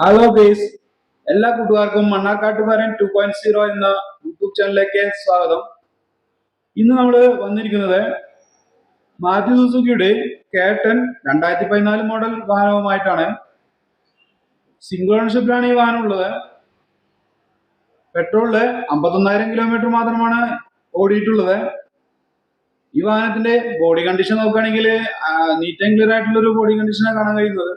Hello guys എല്ലാ കൂട്ടുകാർക്കും മണ്ണാർക്കാട്ടുകാരൻ ടു പോയിന്റ് സീറോ എന്ന യൂട്യൂബ് ചാനലിലേക്ക് സ്വാഗതം. ഇന്ന് നമ്മൾ വന്നിരിക്കുന്നത് മാത്യു സുസുക്കിയുടെ കേട്ടൻ രണ്ടായിരത്തി പതിനാല് മോഡൽ വാഹനവുമായിട്ടാണ്. സിംഗിൾ ഓണർഷിപ്പിലാണ് ഈ വാഹനം ഉള്ളത്. പെട്രോളിൽ അമ്പത്തൊന്നായിരം കിലോമീറ്റർ മാത്രമാണ് ഓടിയിട്ടുള്ളത്. ഈ വാഹനത്തിന്റെ ബോഡി കണ്ടീഷൻ നോക്കുകയാണെങ്കിൽ നീറ്റ് ആൻഡ് ക്ലിയർ ആയിട്ടുള്ള ഒരു ബോഡി കണ്ടീഷനാണ് കാണാൻ കഴിയുന്നത്.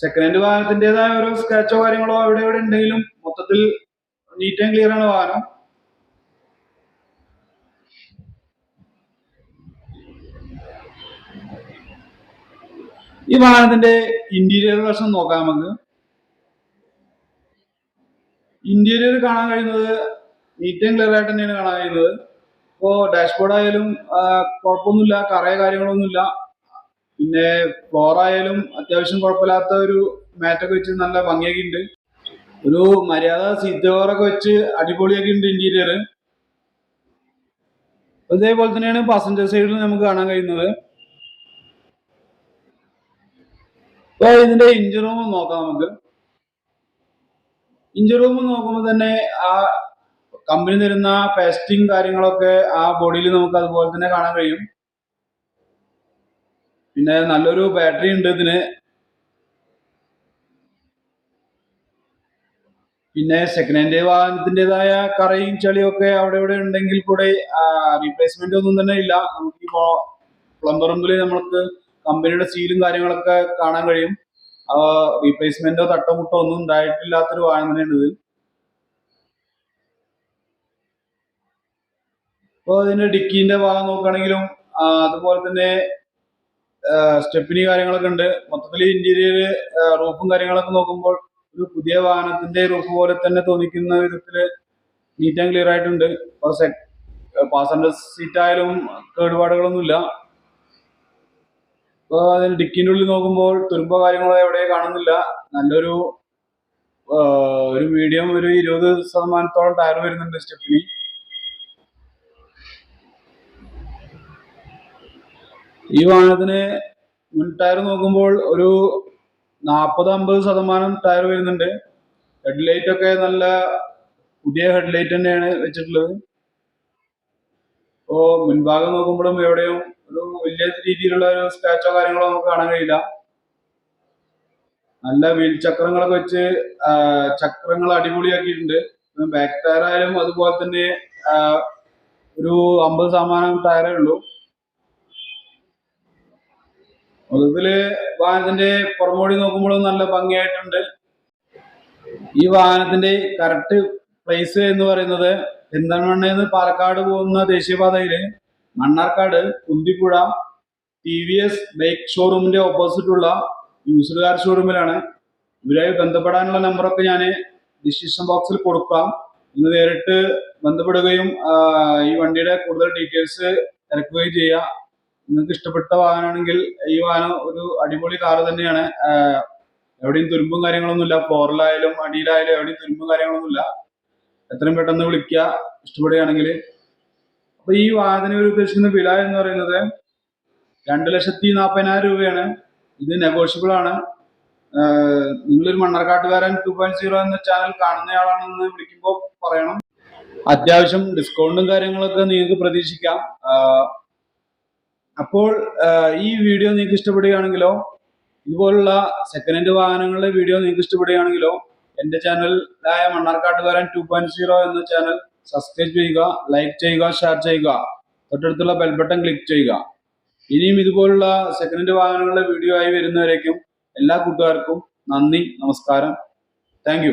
സെക്കൻഡ് ഹാൻഡ് വാഹനത്തിന്റേതായ ഓരോ സ്ക്രാച്ചോ കാര്യങ്ങളോ അവിടെ ഇവിടെ ഉണ്ടെങ്കിലും മൊത്തത്തിൽ നീറ്റ് ആൻഡ് ക്ലിയർ ആണ് വാഹനം. ഈ വാഹനത്തിന്റെ ഇന്റീരിയർ വശം നോക്കാം നമുക്ക്. ഇന്റീരിയർ കാണാൻ കഴിയുന്നത് നീറ്റ് ആൻഡ് ക്ലിയർ ആയിട്ട് തന്നെയാണ് കാണാൻ കഴിയുന്നത്. ഇപ്പോ ഡാഷ്ബോർഡ് ആയാലും കുഴപ്പമൊന്നുമില്ല കറയ കാര്യങ്ങളൊന്നുമില്ല. പിന്നെ ഫ്ലോർ ആയാലും അത്യാവശ്യം കുഴപ്പമില്ലാത്ത ഒരു മാറ്റൊക്കെ വെച്ച് നല്ല ഭംഗിയൊക്കെ ഉണ്ട്. ഒരു മര്യാദ സീറ്റ് കവറൊക്കെ വെച്ച് അടിപൊളിയൊക്കെ ഉണ്ട് ഇന്റീരിയർ ഇതേപോലെ തന്നെയാണ് പാസഞ്ചർ സൈഡിൽ നമുക്ക് കാണാൻ കഴിയുന്നത്. അപ്പോൾ ഇതിന്റെ ഇഞ്ചി റൂം നോക്കാം നമുക്ക്. ഇഞ്ചി റൂം നോക്കുമ്പോൾ തന്നെ ആ കമ്പനി തരുന്ന പേസ്റ്റിംഗ് കാര്യങ്ങളൊക്കെ ആ ബോഡിയിൽ നമുക്ക് അതുപോലെ തന്നെ കാണാൻ കഴിയും. പിന്നെ നല്ലൊരു ബാറ്ററി ഉണ്ട് ഇതിന്. പിന്നെ സെക്കൻഡ് ഹാൻഡ് വാഹനത്തിന്റെതായ കറയും ചളിയും ഒക്കെ അവിടെ ഇവിടെ ഉണ്ടെങ്കിൽ കൂടെ റീപ്ലേസ്മെന്റ് ഒന്നും തന്നെ ഇല്ല. നമുക്ക് ഈ പ്ലംബർ റൂമിൽ നമുക്ക് കമ്പനിയുടെ സീലും കാര്യങ്ങളൊക്കെ കാണാൻ കഴിയും. റീപ്ലേസ്മെന്റോ തട്ടമുട്ടോ ഒന്നും ഉണ്ടായിട്ടില്ലാത്തൊരു വാഹനം തന്നെയാണ് ഇത്. ഇപ്പോൾ അതിന്റെ ഡിക്കിന്റെ ഭാഗം നോക്കുകയാണെങ്കിലും അതുപോലെ തന്നെ സ്റ്റെപ്പിനി കാര്യങ്ങളൊക്കെ ഉണ്ട്. മൊത്തത്തിൽ ഇന്റീരിയർ റൂഫും കാര്യങ്ങളൊക്കെ നോക്കുമ്പോൾ ഒരു പുതിയ വാഹനത്തിന്റെ റൂഫ് പോലെ തന്നെ തോന്നിക്കുന്ന വിധത്തിൽ നീറ്റ് ആൻഡ് ക്ലിയർ ആയിട്ടുണ്ട്. പാസഞ്ചർ സീറ്റ് ആയാലും കേടുപാടുകളൊന്നുമില്ല. ഇപ്പോൾ അതിന് ഡിക്കിന്റെ ഉള്ളിൽ നോക്കുമ്പോൾ തുരുമ്പോ കാര്യങ്ങളോ എവിടെ കാണുന്നില്ല. നല്ലൊരു ഒരു മീഡിയം ഒരു ഇരുപത് ശതമാനത്തോളം ടയർ വരുന്നുണ്ട് സ്റ്റെപ്പിനി. ഈ വാഹനത്തിന് മുൻ ടയർ നോക്കുമ്പോൾ ഒരു നാൽപ്പത് അമ്പത് ശതമാനം ടയർ വരുന്നുണ്ട്. ഹെഡ് ലൈറ്റ് ഒക്കെ നല്ല പുതിയ ഹെഡ് ലൈറ്റ് തന്നെയാണ് വെച്ചിട്ടുള്ളത്. ഇപ്പോ മുൻഭാഗം നോക്കുമ്പോഴും എവിടെയും ഒരു വലിയ രീതിയിലുള്ള ഒരു സ്ക്രാച്ചോ കാര്യങ്ങളോ നമുക്ക് കാണാൻ കഴിയില്ല. നല്ല വീൽ ചക്രങ്ങളൊക്കെ വെച്ച് ചക്രങ്ങൾ അടിപൊളിയാക്കിയിട്ടുണ്ട്. ബാക്ക് ടയർ ആയാലും അതുപോലെ തന്നെ ഒരു അമ്പത് ശതമാനം ടയറേ ഉള്ളൂ. മൊത്തത്തിൽ വാഹനത്തിന്റെ പുറമോടി നോക്കുമ്പോഴും നല്ല ഭംഗിയായിട്ടുണ്ട്. ഈ വാഹനത്തിന്റെ കറക്റ്റ് പ്ലേസ് എന്ന് പറയുന്നത് നിന്ന് പാലക്കാട് പോകുന്ന ദേശീയപാതയിൽ Mannarkkad Kunthipuzha T V S bike ഷോറൂമിന്റെ ഓപ്പോസിറ്റുള്ള യൂസ്ഡ് കാർ ഷോറൂമിലാണ് ഇവരായി ബന്ധപ്പെടാനുള്ള നമ്പറൊക്കെ ഞാൻ ഡിസിഷൻ ബോക്സിൽ കൊടുക്കാം. ഇന്ന് നേരിട്ട് ബന്ധപ്പെടുകയും ഈ വണ്ടിയുടെ കൂടുതൽ ഡീറ്റെയിൽസ് തിരക്കുകയും ചെയ്യാം. നിങ്ങൾക്ക് ഇഷ്ടപ്പെട്ട വാഹനമാണെങ്കിൽ ഈ വാഹനം ഒരു അടിപൊളി കാറ് തന്നെയാണ്. എവിടെയും തുരുമ്പും കാര്യങ്ങളൊന്നുമില്ല. ഫ്ലോറിലായാലും അടിയിലായാലും എവിടെയും തുരുമ്പും കാര്യങ്ങളൊന്നുമില്ല. എത്രയും പെട്ടെന്ന് വിളിക്കുക. ഇഷ്ടപ്പെടുകയാണെങ്കിൽ. അപ്പൊ ഈ വാഹനത്തിന് ഒരു ഉദ്ദേശിക്കുന്ന വില എന്ന് പറയുന്നത് രണ്ട് ലക്ഷത്തി നാൽപ്പതിനായിരം രൂപയാണ്. ഇത് നെഗോഷ്യബിൾ ആണ്. നിങ്ങളൊരു മണ്ണർക്കാട്ടുകാരൻ ടു പോയിന്റ് സീറോ എന്ന ചാനൽ കാണുന്നയാളാണെന്ന് വിളിക്കുമ്പോൾ പറയണം. അത്യാവശ്യം ഡിസ്കൗണ്ടും കാര്യങ്ങളൊക്കെ നിങ്ങൾക്ക് പ്രതീക്ഷിക്കാം. അപ്പോൾ ഈ വീഡിയോ നിങ്ങൾക്ക് ഇഷ്ടപ്പെടുകയാണെങ്കിലോ ഇതുപോലുള്ള സെക്കൻഡ് ഹാൻഡ് വാഹനങ്ങളുടെ വീഡിയോ നിങ്ങൾക്ക് ഇഷ്ടപ്പെടുകയാണെങ്കിലോ എന്റെ ചാനലായ മണ്ണാർക്കാട്ടുകാരൻ ടു പോയിന്റ് സീറോ എന്ന ചാനൽ സബ്സ്ക്രൈബ് ചെയ്യുക ലൈക്ക് ചെയ്യുക ഷെയർ ചെയ്യുക. തൊട്ടടുത്തുള്ള ബെൽബട്ടൺ ക്ലിക്ക് ചെയ്യുക. ഇനിയും ഇതുപോലുള്ള സെക്കൻഡ് ഹാൻഡ് വാഹനങ്ങളുടെ വീഡിയോ ആയി വരുന്നവരേക്കും എല്ലാ കൂട്ടുകാർക്കും നന്ദി നമസ്കാരം. താങ്ക്